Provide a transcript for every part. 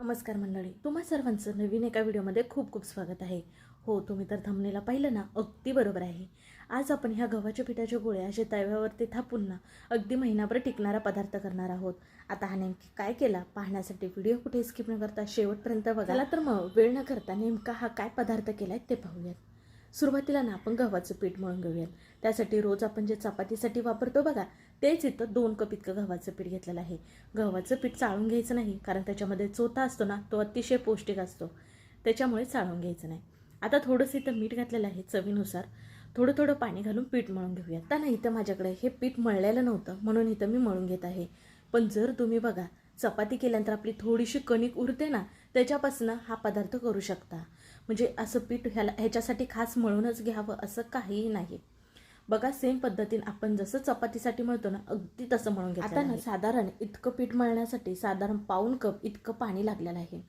नमस्कार मंडळी तुम्हा सर्वांचं नवीन एका व्हिडिओमध्ये खूप खूप स्वागत आहे. हो तुम्ही तर थांबलेला पाहिलं ना अगदी बरोबर आहे. आज आपण ह्या गव्हाच्या पिठाच्या गोळ्या असे तव्यावरती थापून ना अगदी महिनाभर टिकणारा पदार्थ करणार आहोत. आता हा नेमकी काय केला पाहण्यासाठी व्हिडिओ कुठे स्किप न करता शेवटपर्यंत बघायला तर मग वेळ न करता नेमका हा काय पदार्थ केलाय ते पाहूयात. सुरुवातीला ना आपण गव्हाचं पीठ मळून घेऊयात. त्यासाठी रोज आपण जे चपातीसाठी वापरतो बघा तेच इथं दोन कप इतकं गव्हाचं पीठ घेतलेलं आहे. गव्हाचं पीठ चाळून घ्यायचं नाही कारण त्याच्यामध्ये चोथा असतो ना तो अतिशय पौष्टिक असतो. त्याच्यामुळे चाळून घ्यायचं नाही. आता थोडंसं इथं मीठ घातलेलं आहे चवीनुसार. थोडं थोडं पाणी घालून पीठ मळून घेऊयात. आता नाही इथं माझ्याकडे हे पीठ मळलेलं नव्हतं म्हणून इथं मी मळून घेत आहे. पण जर तुम्ही बघा चपाती केल्यानंतर आपली थोडीशी कणिक उरते ना त्याच्यापासून हा पदार्थ करू शकता. म्हणजे असं पीठ ह्याला ह्याच्यासाठी खास मळूनच घ्यावं असं काहीही नाही. बघा सेम पद्धतीने आपण जसं चपातीसाठी मळतो ना अगदी तसं घेतो आता ना साधारण इतकं पीठ मळण्यासाठी साधारण पाऊन कप इतकं पाणी लागलेलं आहे.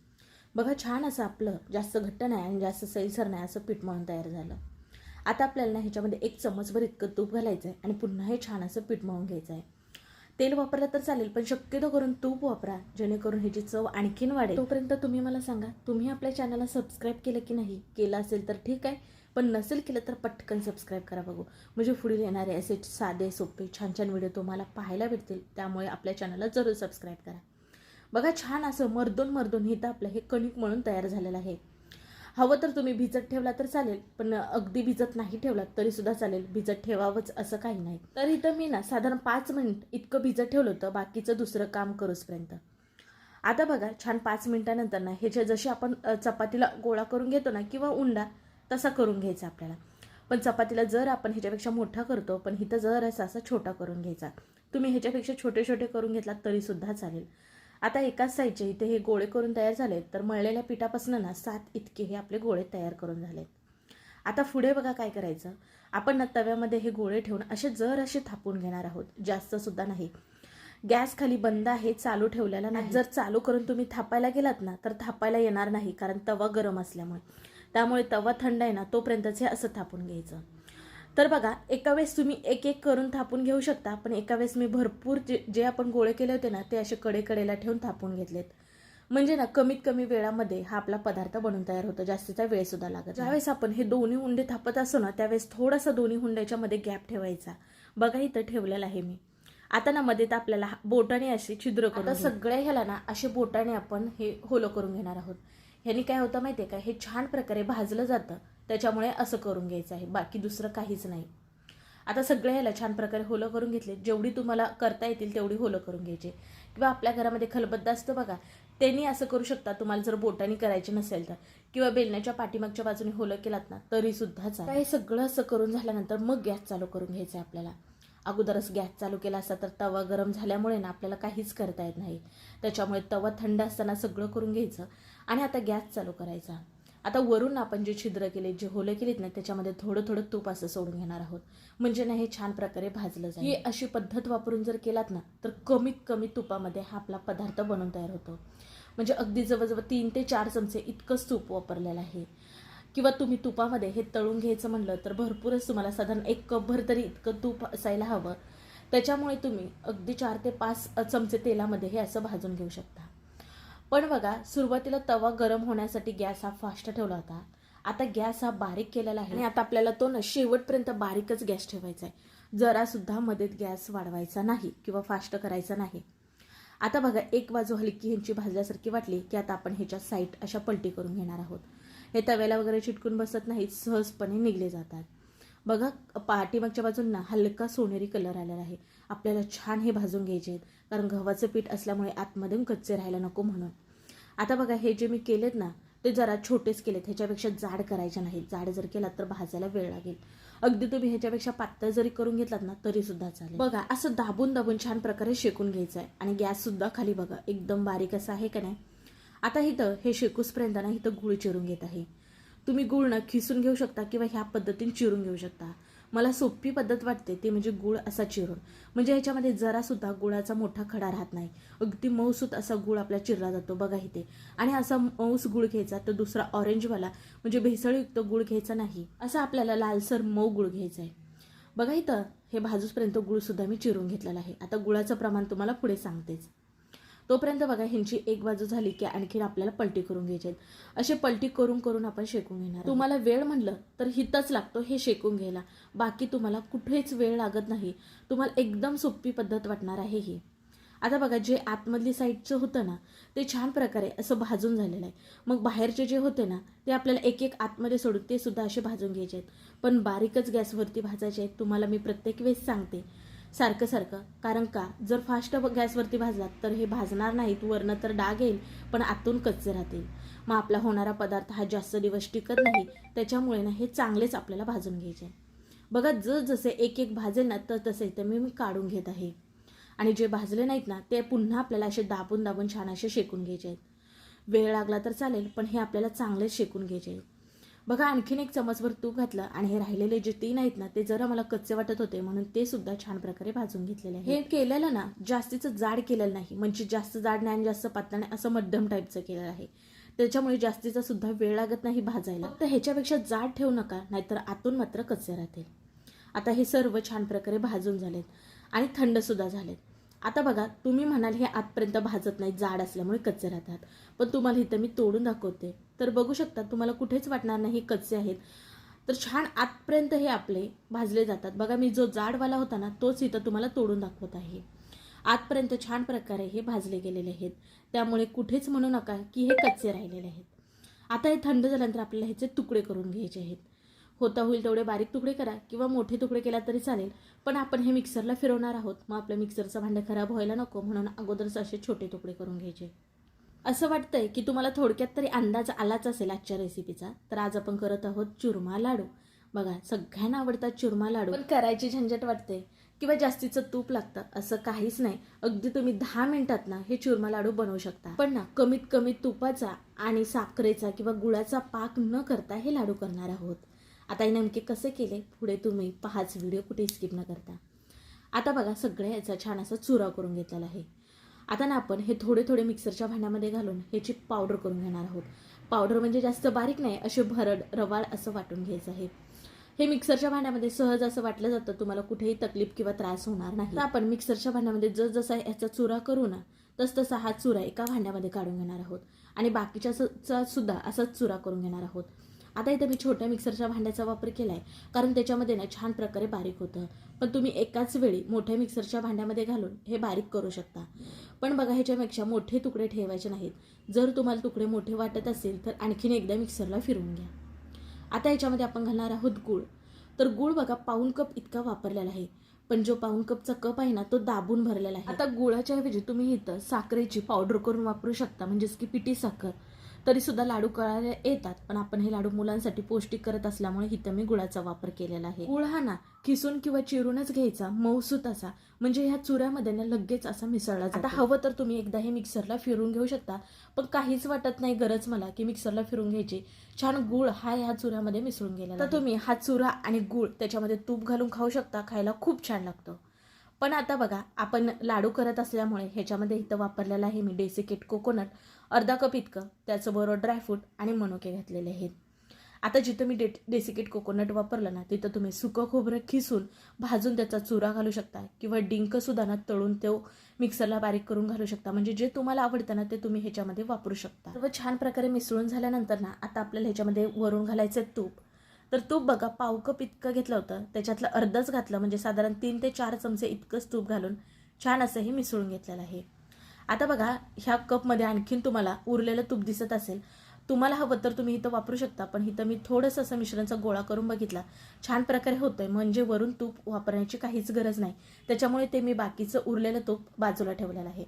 बघा छान असं आपलं जास्त घट्ट नाही आणि जास्त सैलसर नाही असं पीठ मळून तयार झालं. आता आपल्याला ना ह्याच्यामध्ये एक चमचभर इतकं तूप घालायचं आहे आणि पुन्हा हे छान असं पीठ मळून घ्यायचं आहे तेल वापरलं तर चालेल पण शक्यतो करून तूप वापरा जेणेकरून ह्याची चव आणखीन वाढेल. तोपर्यंत तुम्ही मला सांगा तुम्ही आपल्या चॅनलला सबस्क्राईब केलं की नाही? केलं असेल तर ठीक आहे. पण नसेल केलं तर पटकन सबस्क्राईब करा बघू. म्हणजे पुढील येणारे असे साधे सोपे छान छान व्हिडिओ तुम्हाला पाहायला भेटतील. त्यामुळे आपल्या चॅनलला जरूर सबस्क्राईब करा. बघा छान असं मर्दोन मर्दोन हिथं आपलं हे कणिक म्हणून तयार झालेलं आहे. हवं तर तुम्ही भिजत ठेवला तर चालेल पण अगदी भिजत नाही ठेवलात तरी सुद्धा चालेल. भिजत ठेवावंच असं काही नाही. तर इथं मी ना साधारण पाच मिनिट इतकं भिजत ठेवलं होतं बाकीचं दुसरं काम करूसपर्यंत. आता बघा छान पाच मिनिटानंतर ना ह्याच्या जशी आपण चपातीला गोळा करून घेतो ना किंवा उंडा तसा करून घ्यायचा आपल्याला. पण चपातीला जर आपण ह्याच्यापेक्षा मोठा करतो पण इथं जर असा असा छोटा करून घ्यायचा तुम्ही ह्याच्यापेक्षा छोटे छोटे करून घेतलात तरी सुद्धा चालेल. आता एकाच साईडचे इथे हे गोळे करून तयार झालेत तर मळलेल्या पिठापासून ना सात इतके हे आपले गोळे तयार करून झालेत. आता पुढे बघा काय करायचं. आपण ना तव्यामध्ये हे गोळे ठेवून असे जर असे थापून घेणार आहोत जास्त सुद्धा नाही. गॅस खाली बंद आहे चालू ठेवलेला नाही. जर चालू करून तुम्ही थापायला गेलात ना तर थापायला येणार नाही कारण तवा गरम असल्यामुळे. त्यामुळे तवा थंड आहे ना तोपर्यंतच हे असं थापून घ्यायचं. तर बघा एका वेळेस तुम्ही एक एक करून थापून घेऊ शकता पण एका वेळेस मी भरपूर जे जे आपण गोळे केले होते ना ते असे कडे कडेला ठेवून थापून घेतलेत. म्हणजे ना कमीत कमी वेळामध्ये हा आपला पदार्थ बनून तयार होतो जास्तीचा वेळ सुद्धा लागत ज्यावेळेस आपण हे दोन्ही हुंडे थापत असतो ना त्यावेळेस थोडासा दोन्ही हुंड्याच्या मध्ये गॅप ठेवायचा. बघा इथं ठेवलेला आहे मी. आता ना मध्ये तर आपल्याला बोटाने असे छिद्र करून सगळ्या ह्याला ना असे बोटाने आपण हे होलो करून घेणार आहोत. ह्यानी काय होतं माहितीये का? हे छान प्रकारे भाजलं जातं. त्याच्यामुळे असं करून घ्यायचं आहे. बाकी दुसरं काहीच नाही. आता सगळ्या ह्याला छान प्रकारे होलं करून घेतले. जेवढी तुम्हाला करता येतील तेवढी होलं करून घ्यायची. किंवा आपल्या घरामध्ये खलबद्द असतं बघा त्यांनी असं करू शकता. तुम्हाला जर बोटानी करायचे नसेल तर. किंवा बेलण्याच्या पाठीमागच्या बाजूने होलं केलात ना तरी सुद्धा चालेल. हे सगळं असं करून झाल्यानंतर मग गॅस चालू करून घ्यायचं आहे आपल्याला. अगोदरच गॅस चालू केला असता तर तवा गरम झाल्यामुळे ना आपल्याला काहीच करता येत नाही. त्याच्यामुळे तवा थंड असताना सगळं करून घ्यायचं आणि आता गॅस चालू करायचा. आता वरून आपण जे छिद्र केले जे होले केलेत ना त्याच्यामध्ये थोडं थोडं तूप असं सोडून घेणार आहोत. म्हणजे ना हे छान प्रकारे भाजलं जाईल. ही अशी पद्धत वापरून जर केलात ना तर कमीत कमी तुपामध्ये हा आपला पदार्थ बनवून तयार होतो. म्हणजे अगदी जवळजवळ तीन ते चार चमचे इतकंच तूप वापरलेलं आहे. किंवा तुम्ही तुपामध्ये हे तळून घ्यायचं म्हणलं तर भरपूरच तुम्हाला साधारण एक कपभर तरी इतकं तूप असायला हवं. त्याच्यामुळे तुम्ही अगदी चार ते पाच चमचे तेलामध्ये हे असं भाजून घेऊ शकता. पण बघा सुरुवातीला तवा गरम होण्यासाठी गॅस हा फास्ट ठेवला होता. आता गॅस हा बारीक केलेला आहे आणि आता आपल्याला तो ना शेवटपर्यंत बारीकच गॅस ठेवायचा आहे. जरासुद्धा मध्येच गॅस वाढवायचा नाही किंवा फास्ट करायचा नाही. आता बघा एक बाजू हलकी ह्यांची भाजल्यासारखी वाटली की आता आपण ह्याच्या साईट अशा पलटी करून घेणार आहोत. हे तव्याला वगैरे चिटकून बसत नाहीत सहजपणे निघले जातात. बघा पाठीमागच्या बाजूंना हलका सोनेरी कलर आलेला आहे. आपल्याला छान हे भाजून घ्यायचे आहेत कारण गव्हाचं पीठ असल्यामुळे आतमध्ये कच्चे राहायला नको म्हणून. आता बघा हे जे मी केलेत ना ते जरा छोटेच केलेत. ह्याच्यापेक्षा जाड करायचे नाहीत. जाड जर केलात तर भाजायला वेळ लागेल. अगदी तुम्ही ह्याच्यापेक्षा पातळ जरी करून घेतलात ना तरी सुद्धा चालेल. बघा असं दाबून दाबून छान प्रकारे शेकून घ्यायचं आहे आणि गॅस सुद्धा खाली बघा एकदम बारीक असं आहे का नाही? आता इथं हे शेकूसपर्यंत ना इथं गुळ चिरून घेत आहे. तुम्ही गुळ ना खिसून घेऊ शकता किंवा ह्या पद्धतीने चिरून घेऊ शकता. मला सोपी पद्धत वाटते ती म्हणजे गुळ असा चिरून. म्हणजे ह्याच्यामध्ये जरासुद्धा गुळाचा मोठा खडा राहत नाही. अगदी मऊसूत असा गुळ आपला चिरला जातो बघा इथे. आणि असा मऊस गुळ घ्यायचा तर दुसरा ऑरेंजवाला म्हणजे भेसळयुक्त गुळ घ्यायचा नाही. असा आपल्याला लालसर मऊ गुळ घ्यायचा आहे. बघा इथं हे भाजूसपर्यंत गुळसुद्धा मी चिरून घेतलेला आहे. आता गुळाचं प्रमाण तुम्हाला पुढे सांगतेच. तोपर्यंत बघा ह्यांची एक बाजू झाली की आणखीन आपल्याला पलटी करून घ्यायची आहेत. असे पलटी करून करून आपण शेकून घेणार तुम्हाला वेळ म्हणलं तर हितच लागतो हे शेकून घ्यायला. बाकी तुम्हाला कुठेच वेळ लागत नाही. तुम्हाला एकदम सोपी पद्धत वाटणार आहे ही. आता बघा जे आतमधली साईडचं होतं ना ते छान प्रकारे असं भाजून झालेलं आहे. मग बाहेरचे जे होते ना ते आपल्याला एक एक आतमध्ये सोडून ते सुद्धा असे भाजून घ्यायचे आहेत. पण बारीकच गॅसवरती भाजायचे आहेत. तुम्हाला मी प्रत्येक वेळेस सांगते. सारखं सारखं. कारण का जर फास्ट गॅसवरती भाजलात तर हे भाजणार नाहीत वरनं तर डाग येईल पण आतून कच्चे राहतील. मग आपला होणारा पदार्थ हा जास्त दिवस टिकत नाही त्याच्यामुळे ना हे चांगलेच आपल्याला भाजून घ्यायचे. बघा जर जसे एक एक भाजेल ना तर तसे ते मी मी काढून घेत आहे. आणि जे भाजले नाहीत ना ते पुन्हा आपल्याला असे दाबून दाबून छान असे शेकून घ्यायचे आहेत. वेळ लागला तर चालेल पण हे आपल्याला चांगलेच शेकून घ्यायचे आहेत. बघा आणखीन एक चमचभर तूप घातलं आणि हे राहिलेले जे तीन आहेत ना ते जरा मला कच्चे वाटत होते म्हणून ते सुद्धा छान प्रकारे भाजून घेतलेले आहे हे केलेलं ना जास्तीचं जाड केलेलं नाही म्हणजे जास्त जाड नाही आणि जास्त पातळ नाही असं मध्यम टाईपचं केलेलं आहे. त्याच्यामुळे जास्तीचा सुद्धा वेळ लागत नाही भाजायला. तर ह्याच्यापेक्षा जाड ठेवू नका नाहीतर आतून मात्र कच्चे राहतील. आता हे सर्व छान प्रकारे भाजून झालेत आणि थंड सुद्धा झालेत. आता बघा तुम्ही म्हणाल हे आतपर्यंत भाजत नाही जाड असल्यामुळे कच्चे राहतात. पण तुम्हाला इथं मी तोडून दाखवते. तर बघू शकता तुम्हाला कुठेच वाटणार नाही हे कच्चे आहेत. तर छान आतपर्यंत हे आपले भाजले जातात. बघा मी जो जाडवाला होता ना तोच इथं तुम्हाला तोडून दाखवत आहे. आतपर्यंत छान प्रकारे हे भाजले गेलेले आहेत. त्यामुळे कुठेच म्हणू नका की हे कच्चे राहिलेले आहेत. आता हे थंड झाल्यानंतर आपल्याला ह्याचे तुकडे करून घ्यायचे आहेत. होता होईल तेवढे बारीक तुकडे करा किंवा मोठे तुकडे केला तरी चालेल. पण आपण हे मिक्सरला फिरवणार आहोत. मग आपलं मिक्सरचं भांडं खराब व्हायला नको म्हणून अगोदरच असे छोटे तुकडे करून घ्यायचे. असं वाटतंय की तुम्हाला थोडक्यात तरी अंदाज आलाच असेल आजच्या रेसिपीचा तर आज आपण करत आहोत चुरमा लाडू. बघा सगळ्यांना आवडतात चुरमा लाडू. पण करायची झंझट वाटते. किंवा जास्तीचं तूप लागतं असं काहीच नाही. अगदी तुम्ही दहा मिनिटात ना हे चुरमा लाडू बनवू शकता. पण ना कमीत कमी तुपाचा आणि साखरेचा किंवा गुळाचा पाक न करता हे लाडू करणार आहोत. आता हे नेमके कसे केले? पुढे तुम्ही पहाच व्हिडिओ कुठे स्किप न करता. आता बघा सगळ्या याचा छान असा चुरा करून घेतलेला आहे. आता ना आपण हे थोडे थोडे मिक्सरच्या भांड्यामध्ये घालून ह्याची पावडर करून घेणार आहोत. पावडर म्हणजे जास्त बारीक नाही असे भरड रवाळ असं वाटून घ्यायचं आहे. हे मिक्सरच्या भांड्यामध्ये सहज असं वाटलं जातं तुम्हाला कुठेही तकलीफ किंवा त्रास होणार नाही. तर आपण मिक्सरच्या भांड्यामध्ये जसजसा जसा याचा चुरा करू ना तस तसा हा चुरा एका भांड्यामध्ये काढून घेणार आहोत. आणि बाकीच्या सुद्धा असाच चुरा करून घेणार आहोत. आता इथं मी छोट्या मिक्सरच्या भांड्याचा वापर केला आहे कारण त्याच्यामध्ये ना छान प्रकारे बारीक होतं. पण तुम्ही एकाच वेळी मोठ्या मिक्सरच्या भांड्यामध्ये घालून हे बारीक करू शकता. पण बघा ह्याच्यापेक्षा मोठे तुकडे ठेवायचे नाहीत. जर तुम्हाला तुकडे मोठे वाटत असेल तर आणखीन एकदा मिक्सरला फिरवून घ्या. आता याच्यामध्ये आपण घालणार आहोत गूळ. तर गूळ बघा पाऊन कप इतका वापरलेला आहे. पण जो पाऊन कपचा कप आहे ना तो दाबून भरलेला आहे. आता गुळाच्या ऐवजी तुम्ही इथं साखरेची पावडर करून वापरू शकता. म्हणजेच की पिटी साखर. तरी सुद्धा लाडू करायला येतात पण आपण हे लाडू मुलांसाठी पौष्टिक करत असल्यामुळे इथं मी गुळाचा वापर केलेला आहे. गुळ हा ना किसून किंवा चिरूनच घ्यायचा मऊसूत असा. म्हणजे ह्या चुऱ्यामध्ये ना लगेच असा मिसळला जातो. हवं तर तुम्ही एकदा हे मिक्सरला फिरून घेऊ शकता पण काहीच वाटत नाही गरज मला की मिक्सरला फिरून घ्यायची. छान गुळ हा ह्या चुऱ्यामध्ये मिसळून गेला तर तुम्ही हा चुरा आणि गुळ त्याच्यामध्ये तूप घालून खाऊ शकता खायला खूप छान लागतं. पण आता बघा आपण लाडू करत असल्यामुळे ह्याच्यामध्ये इथं वापरलेलं आहे मी डेसिकेट कोकोनट अर्धा कप इतकं त्याचबरोबर ड्रायफ्रूट आणि मनुके घातलेले आहेत. आता जिथं मी डे डेसिकेट कोकोनट वापरलं ना तिथं तुम्ही सुकं खोबरं खिसून भाजून त्याचा चुरा घालू शकता किंवा डिंकसुद्धा ना तळून तो मिक्सरला बारीक करून घालू शकता. म्हणजे जे तुम्हाला आवडतं ना ते तुम्ही ह्याच्यामध्ये वापरू शकता. सर्व छान प्रकारे मिसळून झाल्यानंतर ना आता आपल्याला ह्याच्यामध्ये वरून घालायचं आहे तूप. तर तूप बघा पाव कप इतकं घेतलं होतं. त्याच्यातलं अर्धच घातलं म्हणजे साधारण तीन ते चार चमचे इतकंच तूप घालून छान असं हे मिसळून घेतलेलं आहे. आता बघा ह्या कपमध्ये आणखीन तुम्हाला उरलेलं तूप दिसत असेल. तुम्हाला हवं तर तुम्ही इथं वापरू शकता पण इथं मी थोडंसं असं मिश्रणचा गोळा करून बघितला. छान प्रकारे होतंय म्हणजे वरून तूप वापरण्याची काहीच गरज नाही. त्याच्यामुळे ते मी बाकीचं उरलेलं तूप बाजूला ठेवलेलं आहे.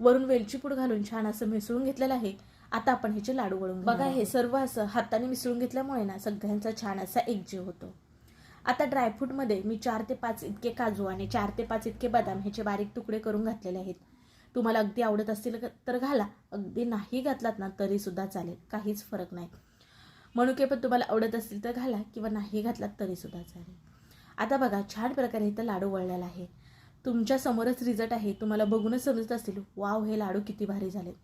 वरून वेलची पूड घालून छान असं मिसळून घेतलेलं आहे. आता आपण ह्याचे लाडू वळून बघा हे सर्व असं हाताने मिसळून घेतल्यामुळे ना सगळ्यांचा छान असा एकजीव होतो. आता ड्रायफ्रूटमध्ये मी चार ते पाच इतके काजू आणि चार ते पाच इतके बदाम ह्याचे बारीक तुकडे करून घातलेले आहेत. तुम्हाला अगदी आवडत असतील तर घाला. अगदी नाही घातलात ना तरी सुद्धा चालेल. काहीच फरक नाही. मनुके पण तुम्हाला आवडत असतील तर घाला किंवा नाही घातलात तरी सुद्धा चालेल. आता बघा छान प्रकारे इथं लाडू वळलेला आहे. तुमच्या समोरच रिझल्ट आहे. तुम्हाला बघूनच समजत असतील वाव हे लाडू किती भारी झालेत.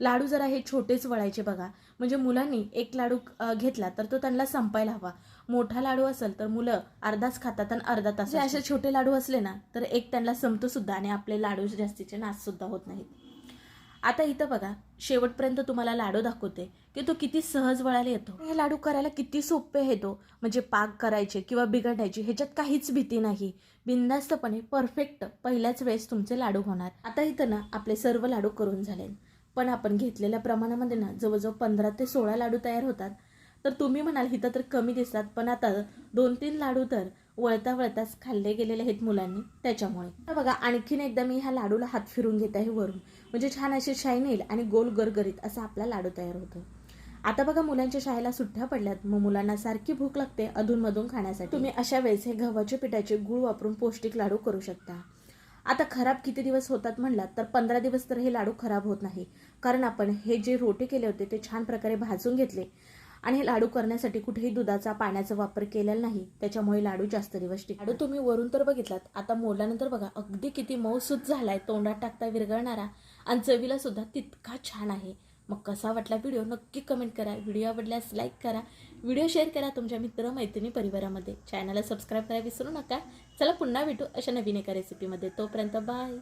लाडू जरा हे छोटेच वळायचे बघा. म्हणजे मुलांनी एक लाडू घेतला तर तो त्यांना संपायला हवा. मोठा लाडू असेल तर मुलं अर्धाच खातात आणि अर्धा तास असे छोटे लाडू असले ना तर एक त्यांना संपतो सुद्धा आणि आपले लाडू जास्तीचे नाश सुद्धा होत नाहीत. आता इथं बघा शेवटपर्यंत तुम्हाला लाडू दाखवते की तो किती सहज वळायला येतो. हे लाडू करायला किती सोपे आहे तो. म्हणजे पाक करायचे किंवा बिघडण्याची ह्याच्यात काहीच भीती नाही. बिंदास्तपणे परफेक्ट पहिल्याच वेळेस तुमचे लाडू होणार. आता इथं ना आपले सर्व लाडू करून झाले पण आपण घेतलेल्या प्रमाणामध्ये ना जवळजवळ पंधरा ते सोळा लाडू तयार होतात. तर तुम्ही म्हणाल इथं तर कमी दिसतात पण आता दोन तीन लाडू तर वळता वळताच खाल्ले गेलेले आहेत मुलांनी त्याच्यामुळे. आता बघा आणखीन एकदा मी ह्या लाडूला हात फिरून घेत आहे वरून. म्हणजे छान अशी शाईन येईल आणि गोल गरगरीत असा आपला लाडू तयार होतो. आता बघा मुलांच्या शाळेला सुट्ट्या पडल्यात. मग मुलांना सारखी भूक लागते अधूनमधून खाण्यासाठी. तुम्ही अशा वेळेस हे गव्हाच्या पिठाचे गुळ वापरून पौष्टिक लाडू करू शकता. आता खराब किती दिवस होतात म्हणलात तर पंधरा दिवस तर हे लाडू खराब होत नाही. कारण आपण हे जे रोटे केले होते ते छान प्रकारे भाजून घेतले. आणि हे लाडू करण्यासाठी कुठेही दुधाचा पाण्याचा वापर केलेला नाही. त्याच्यामुळे लाडू जास्त दिवस टिक लाडू तुम्ही वरून तर बघितलात. आता मोडल्यानंतर बघा अगदी किती मऊसूत झालाय तोंडात टाकता विरघळणारा. आणि चवीला सुद्धा तितका छान आहे. मग कसा वाटला व्हिडिओ नक्की कमेंट करा. व्हिडिओ आवडल्यास लाईक करा. व्हिडिओ शेअर करा तुमच्या मित्र मैत्रिणी परिवारामध्ये. चॅनलला सबस्क्राईब करायला विसरू नका. चला पुन्हा भेटू अशा नवीन एका रेसिपीमध्ये तोपर्यंत बाय